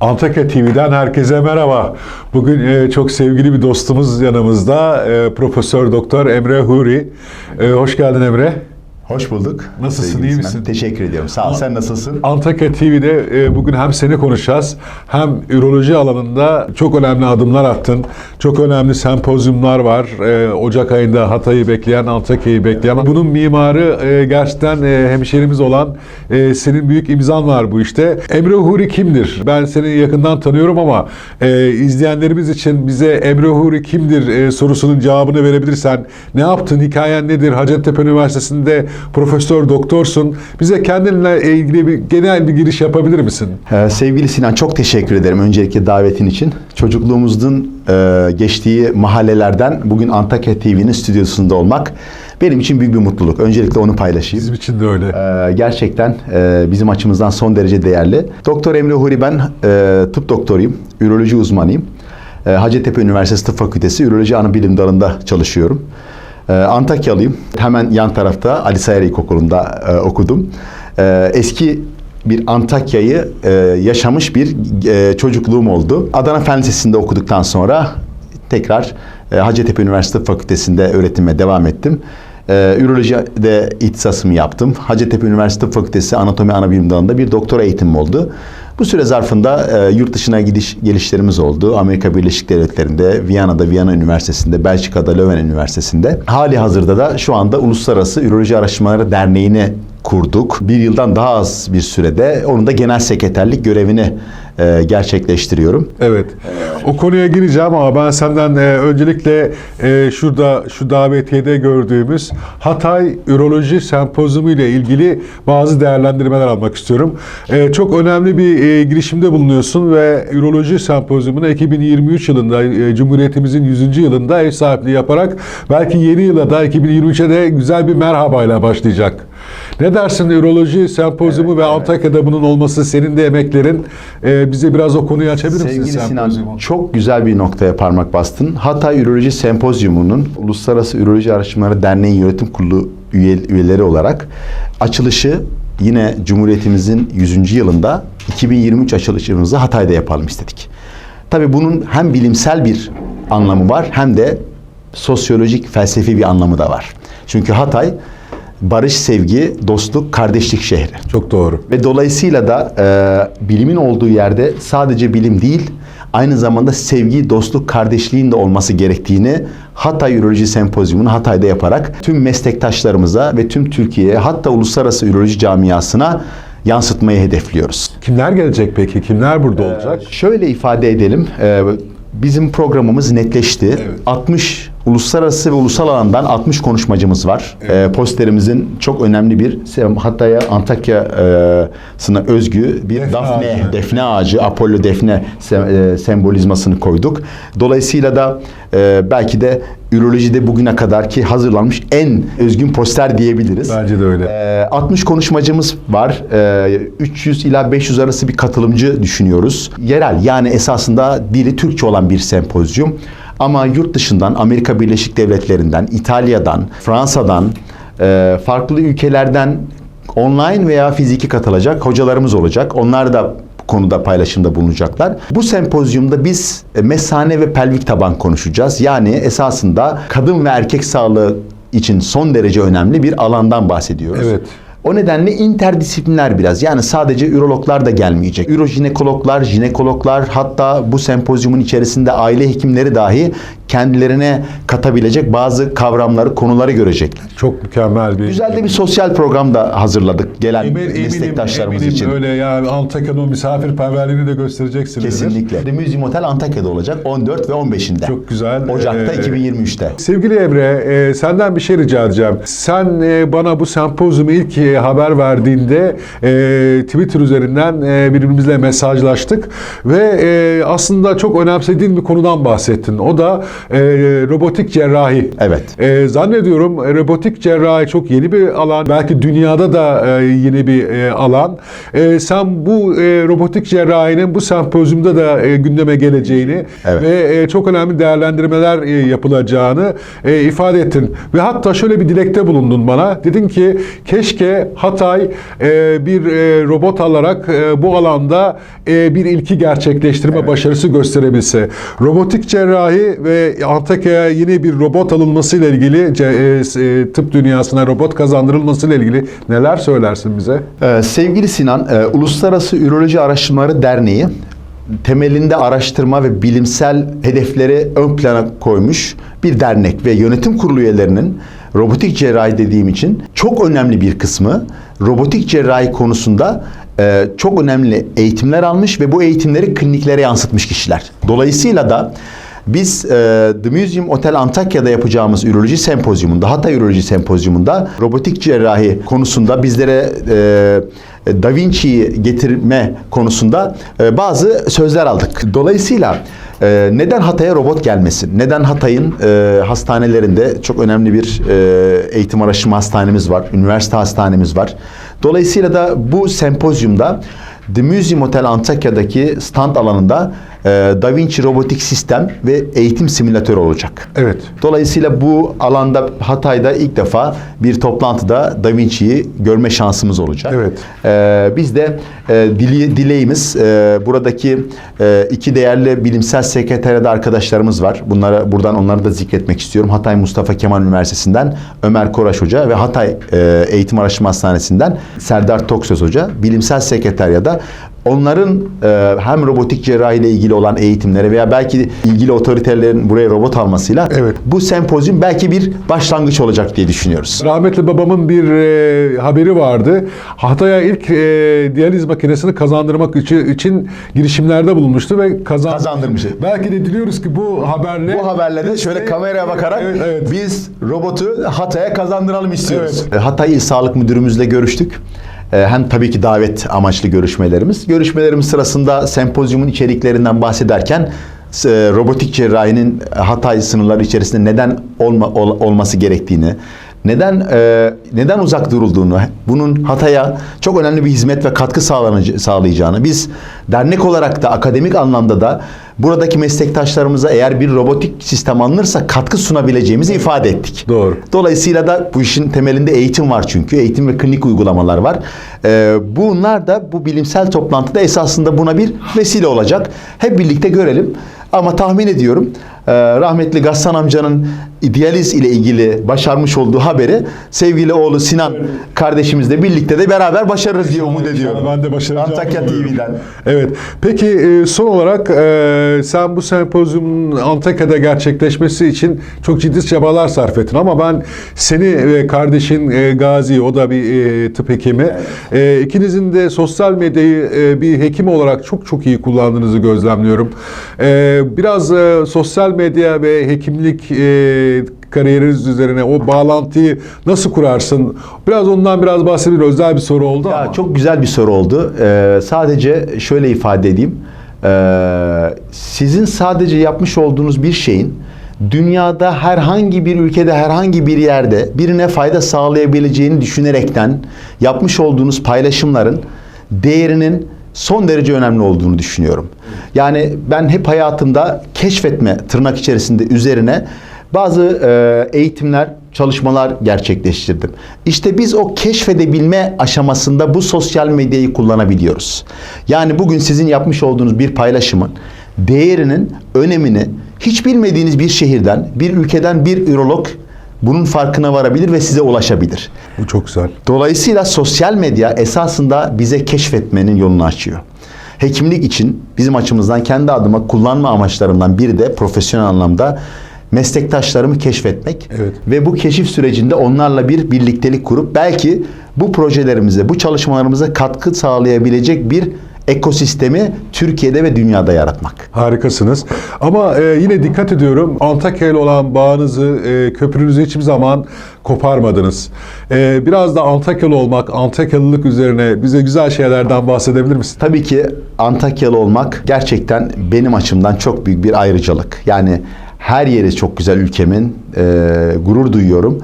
Antakya TV'den herkese merhaba. Bugün e, çok sevgili bir dostumuz yanımızda. E, Profesör Doktor Emre Huri. E, hoş geldin Emre. Hoş bulduk. Nasılsın, Sevgili iyi misin? Teşekkür ediyorum. Sağ ol. Sen nasılsın? Antakya TV'de e, bugün hem seni konuşacağız hem üroloji alanında çok önemli adımlar attın. Çok önemli sempozyumlar var. E, Ocak ayında Hatay'ı bekleyen, Antakya'yı bekleyen. Bunun mimarı e, gerçekten e, hemşerimiz olan e, senin büyük imzan var bu işte. Emre Huri kimdir? Ben seni yakından tanıyorum ama e, izleyenlerimiz için bize Emre Huri kimdir e, sorusunun cevabını verebilirsen ne yaptın, hikayen nedir? Hacettepe Üniversitesi'nde profesör doktorsun. Bize kendinle ilgili bir genel bir giriş yapabilir misin? Ee, sevgili Sinan çok teşekkür ederim öncelikle davetin için. Çocukluğumuzun e, geçtiği mahallelerden bugün Antakya TV'nin stüdyosunda olmak benim için büyük bir mutluluk. Öncelikle onu paylaşayım. Bizim için de öyle. Ee, gerçekten e, bizim açımızdan son derece değerli. Doktor Emre Huri ben e, tıp doktoruyum, üroloji uzmanıyım. E, Hacettepe Üniversitesi Tıp Fakültesi Üroloji Anabilim Dalı'nda çalışıyorum. E, Antakyalıyım. Hemen yan tarafta Ali Sayar İlkokulu'nda e, okudum. E, eski bir Antakya'yı e, yaşamış bir e, çocukluğum oldu. Adana Fen Lisesi'nde okuduktan sonra tekrar e, Hacettepe Üniversitesi Tıp Fakültesi'nde öğretime devam ettim. Ee, ürolojide ihtisasımı yaptım. Hacettepe Üniversitesi Tıp Fakültesi Anatomi Anabilim Dalı'nda bir doktora eğitimim oldu. Bu süre zarfında e, yurt dışına gidiş gelişlerimiz oldu. Amerika Birleşik Devletleri'nde, Viyana'da Viyana Üniversitesi'nde, Belçika'da Löwen Üniversitesi'nde. Hali hazırda da şu anda Uluslararası Üroloji Araştırmaları Derneği'ni kurduk. Bir yıldan daha az bir sürede onun da genel sekreterlik görevini e, gerçekleştiriyorum. Evet. O konuya gireceğim ama ben senden e, öncelikle e, şurada şu davetiyede gördüğümüz Hatay Üroloji Sempozyumu ile ilgili bazı değerlendirmeler almak istiyorum. E, çok önemli bir e, girişimde bulunuyorsun ve Üroloji Sempozyumuna 2023 yılında e, Cumhuriyetimizin 100. yılında ev sahipliği yaparak belki yeni yıla da 2023'e de güzel bir merhabayla başlayacak. Ne dersin Üroloji Sempozyumu ve Antakya'da bunun olması senin de emeklerin e, bize biraz o konuyu açabilir misin? Sevgili Sinan, sempozyumu? çok güzel bir noktaya parmak bastın. Hatay Üroloji Sempozyumu'nun Uluslararası Üroloji Araştırmaları Derneği Yönetim Kurulu üye- üyeleri olarak açılışı yine Cumhuriyetimizin 100. yılında 2023 açılışımızı Hatay'da yapalım istedik. Tabii bunun hem bilimsel bir anlamı var hem de sosyolojik, felsefi bir anlamı da var. Çünkü Hatay barış, sevgi, dostluk, kardeşlik şehri. Çok doğru. Ve dolayısıyla da e, bilimin olduğu yerde sadece bilim değil, aynı zamanda sevgi, dostluk, kardeşliğin de olması gerektiğini Hatay Üroloji Sempozyumunu Hatay'da yaparak tüm meslektaşlarımıza ve tüm Türkiye'ye hatta uluslararası üroloji camiasına yansıtmayı hedefliyoruz. Kimler gelecek peki? Kimler burada olacak? Şöyle ifade edelim. e, bizim programımız netleşti. Evet. 60 uluslararası ve ulusal alandan 60 konuşmacımız var. E, posterimizin çok önemli bir hatta ya Antakya'sına özgü bir Defne Dafne, ağacı. defne ağacı, Apollo defne sem- e, sembolizmasını koyduk. Dolayısıyla da e, belki de ürolojide bugüne kadar ki hazırlanmış en özgün poster diyebiliriz. Bence de öyle. Ee, 60 konuşmacımız var. Ee, 300 ila 500 arası bir katılımcı düşünüyoruz. Yerel yani esasında dili Türkçe olan bir sempozyum. Ama yurt dışından Amerika Birleşik Devletleri'nden, İtalya'dan, Fransa'dan, e, farklı ülkelerden online veya fiziki katılacak hocalarımız olacak. Onlar da konuda paylaşımda bulunacaklar. Bu sempozyumda biz e, mesane ve pelvik taban konuşacağız. Yani esasında kadın ve erkek sağlığı için son derece önemli bir alandan bahsediyoruz. Evet. O nedenle interdisipliner biraz. Yani sadece ürologlar da gelmeyecek. Ürojinekologlar, jinekologlar hatta bu sempozyumun içerisinde aile hekimleri dahi kendilerine katabilecek bazı kavramları, konuları görecekler. Çok mükemmel bir... Güzel de bir sosyal program da hazırladık gelen Emin, meslektaşlarımız eminim için. öyle yani Antakya'nın o misafirperverliğini de göstereceksiniz. Kesinlikle. The Museum Otel Antakya'da olacak 14 ve 15'inde. Çok güzel. Ocak'ta Ee, 2023'te. Sevgili Emre, e, senden bir şey rica edeceğim. Sen e, bana bu sempozyumu ilk e, haber verdiğinde e, Twitter üzerinden e, birbirimizle mesajlaştık ve e, aslında çok önemsediğin bir konudan bahsettin. O da e, robotik cerrahi. Evet. E, zannediyorum robotik cerrahi çok yeni bir alan. Belki dünyada da e, yeni bir e, alan. E, sen bu e, robotik cerrahinin bu sempozyumda da e, gündeme geleceğini Evet. ve e, çok önemli değerlendirmeler e, yapılacağını e, ifade ettin. Ve hatta şöyle bir dilekte bulundun bana. Dedin ki keşke Hatay e, bir e, robot alarak e, bu alanda e, bir ilki gerçekleştirme başarısı gösterebilse. Robotik cerrahi ve Antakya'ya yeni bir robot alınmasıyla ilgili e, e, tıp dünyasına robot kazandırılmasıyla ilgili neler söylersin bize? Ee, sevgili Sinan, e, Uluslararası Üroloji Araştırmaları Derneği temelinde araştırma ve bilimsel hedefleri ön plana koymuş bir dernek ve yönetim kurulu üyelerinin robotik cerrahi dediğim için çok önemli bir kısmı robotik cerrahi konusunda e, çok önemli eğitimler almış ve bu eğitimleri kliniklere yansıtmış kişiler. Dolayısıyla da biz e, The Museum Otel Antakya'da yapacağımız üroloji sempozyumunda, Hatay Üroloji Sempozyumunda robotik cerrahi konusunda bizlere e, Da Vinci'yi getirme konusunda e, bazı sözler aldık. Dolayısıyla e, neden Hatay'a robot gelmesin? Neden Hatay'ın e, hastanelerinde çok önemli bir e, eğitim araştırma hastanemiz var, üniversite hastanemiz var. Dolayısıyla da bu sempozyumda The Museum Hotel Antakya'daki stand alanında e, Da Vinci robotik sistem ve eğitim simülatörü olacak. Evet. Dolayısıyla bu alanda Hatay'da ilk defa bir toplantıda Da Vinci'yi görme şansımız olacak. Evet. Ee, biz de e, dile- dileğimiz e, buradaki e, iki değerli bilimsel sekreteriyada arkadaşlarımız var. Bunlara buradan onları da zikretmek istiyorum. Hatay Mustafa Kemal Üniversitesi'nden Ömer Koraş Hoca ve Hatay e, Eğitim Araştırma Hastanesi'nden Serdar Toksöz Hoca bilimsel onların e, hem robotik cerrahi ile ilgili olan eğitimleri veya belki ilgili otoritelerin buraya robot almasıyla Evet. bu sempozyum belki bir başlangıç olacak diye düşünüyoruz. Rahmetli babamın bir e, haberi vardı. Hatay'a ilk e, diyaliz makinesini kazandırmak için, için girişimlerde bulunmuştu ve kazan... Kazandırmış. Belki de diliyoruz ki bu haberle... Bu haberle de şöyle kameraya bakarak Evet, evet. biz robotu Hatay'a kazandıralım istiyoruz. E, Hatay İl Sağlık Müdürümüzle görüştük. E, Hem tabii ki davet amaçlı görüşmelerimiz. Görüşmelerimiz sırasında sempozyumun içeriklerinden bahsederken e, robotik cerrahinin Hatay sınırları içerisinde neden olma, ol- olması gerektiğini, neden e, neden uzak durulduğunu, bunun Hatay'a çok önemli bir hizmet ve katkı sağlayacağını, biz dernek olarak da akademik anlamda da buradaki meslektaşlarımıza eğer bir robotik sistem alınırsa katkı sunabileceğimizi ifade ettik. Doğru. Dolayısıyla da bu işin temelinde eğitim var çünkü. Eğitim ve klinik uygulamalar var. Ee, bunlar da bu bilimsel toplantıda esasında buna bir vesile olacak. Hep birlikte görelim. Ama tahmin ediyorum rahmetli Gassan amcanın diyaliz ile ilgili başarmış olduğu haberi sevgili oğlu Sinan kardeşimizle birlikte de beraber başarırız diye umut ediyorum. Ben de başaracağım. Antakya TV'den. Evet. Peki e, son olarak e, sen bu sempozyumun Antakya'da gerçekleşmesi için çok ciddi çabalar sarf ettin ama ben seni ve kardeşin e, Gazi, o da bir tıp hekimi. E, ikinizin de sosyal medyayı bir hekim olarak çok çok iyi kullandığınızı gözlemliyorum. Biraz sosyal medya ve hekimlik e, kariyeriniz üzerine o bağlantıyı nasıl kurarsın? Biraz ondan biraz bahsedelim. Özel bir soru oldu Ya ama. çok güzel bir soru oldu. Ee, sadece şöyle ifade edeyim. Ee, sizin sadece yapmış olduğunuz bir şeyin dünyada herhangi bir ülkede herhangi bir yerde birine fayda sağlayabileceğini düşünerekten yapmış olduğunuz paylaşımların değerinin son derece önemli olduğunu düşünüyorum. Yani ben hep hayatımda keşfetme tırnak içerisinde üzerine bazı e, eğitimler, çalışmalar gerçekleştirdim. İşte biz o keşfedebilme aşamasında bu sosyal medyayı kullanabiliyoruz. Yani bugün sizin yapmış olduğunuz bir paylaşımın değerinin, önemini hiç bilmediğiniz bir şehirden, bir ülkeden bir ürolog bunun farkına varabilir ve size ulaşabilir. Bu çok güzel. Dolayısıyla sosyal medya esasında bize keşfetmenin yolunu açıyor. Hekimlik için bizim açımızdan kendi adıma kullanma amaçlarımdan biri de profesyonel anlamda meslektaşlarımı keşfetmek Evet. ve bu keşif sürecinde onlarla bir birliktelik kurup belki bu projelerimize, bu çalışmalarımıza katkı sağlayabilecek bir ekosistemi Türkiye'de ve dünyada yaratmak. Harikasınız. Ama e, yine dikkat ediyorum Antakya ile olan bağınızı, e, köprünüzü hiçbir zaman koparmadınız. E, biraz da Antakyalı olmak, Antakyalılık üzerine bize güzel şeylerden bahsedebilir misin? Tabii ki Antakyalı olmak gerçekten benim açımdan çok büyük bir ayrıcalık. Yani Her yeri çok güzel ülkemin. E, gurur duyuyorum.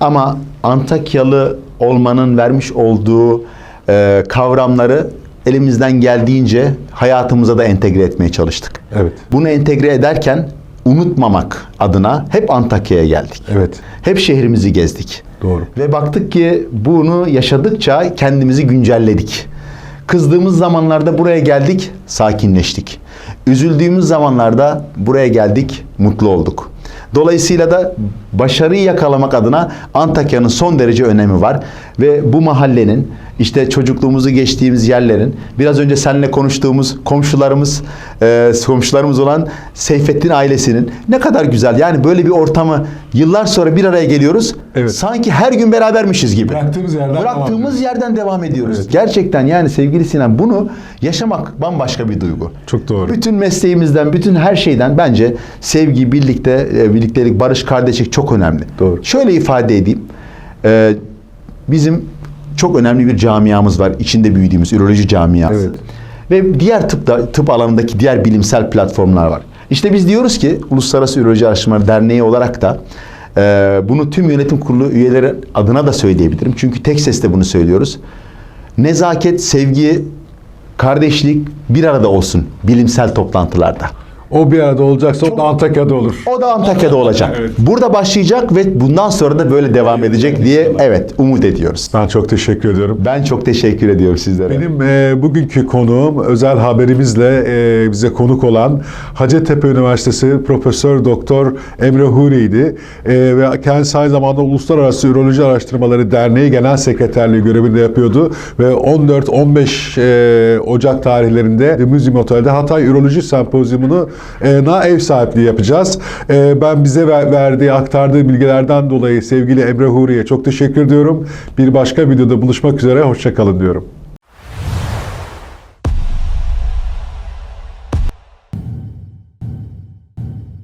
Ama Antakyalı olmanın vermiş olduğu e, kavramları elimizden geldiğince hayatımıza da entegre etmeye çalıştık. Evet. Bunu entegre ederken unutmamak adına hep Antakya'ya geldik. Evet. Hep şehrimizi gezdik. Doğru. Ve baktık ki bunu yaşadıkça kendimizi güncelledik. Kızdığımız zamanlarda buraya geldik, sakinleştik. Üzüldüğümüz zamanlarda buraya geldik, mutlu olduk. Dolayısıyla da başarıyı yakalamak adına Antakya'nın son derece önemi var. Ve bu mahallenin, işte çocukluğumuzu geçtiğimiz yerlerin, biraz önce seninle konuştuğumuz komşularımız, e, komşularımız olan Seyfettin ailesinin ne kadar güzel. Yani böyle bir ortamı yıllar sonra bir araya geliyoruz. Evet. Sanki her gün berabermişiz gibi. Bıraktığımız yerden devam Bıraktığımız ediyoruz. yerden devam ediyoruz. Gerçekten yani sevgili Sinan bunu yaşamak bambaşka bir duygu. Çok doğru. Bütün mesleğimizden, bütün her şeyden bence sevgi, birlikte, e, birliktelik, barış, kardeşlik çok önemli. Doğru. Şöyle ifade edeyim. Ee, bizim çok önemli bir camiamız var. İçinde büyüdüğümüz üroloji camiası. Evet. Ve diğer tıp, tıp alanındaki diğer bilimsel platformlar var. İşte biz diyoruz ki Uluslararası Üroloji Araştırmaları Derneği olarak da e, bunu tüm yönetim kurulu üyeleri adına da söyleyebilirim. Çünkü tek sesle bunu söylüyoruz. Nezaket, sevgi, kardeşlik bir arada olsun bilimsel toplantılarda. O bir arada olacaksa o da Antakya'da olur. O da Antakya'da olacak. Evet. Burada başlayacak ve bundan sonra da böyle devam edecek diye evet umut ediyoruz. Ben çok teşekkür ediyorum. Ben çok teşekkür ediyorum sizlere. Benim e, bugünkü konuğum özel haberimizle e, bize konuk olan Hacettepe Üniversitesi Profesör Doktor Emre Huri'ydi. E, ve kendisi aynı zamanda Uluslararası Üroloji Araştırmaları Derneği Genel Sekreterliği görevinde yapıyordu ve 14-15 e, Ocak tarihlerinde Museum Otel'de Hatay Üroloji Sempozyumunu na ev sahipliği yapacağız. E, ben bize ver- verdiği, aktardığı bilgilerden dolayı sevgili Emre Huri'ye çok teşekkür ediyorum. Bir başka videoda buluşmak üzere, hoşçakalın diyorum.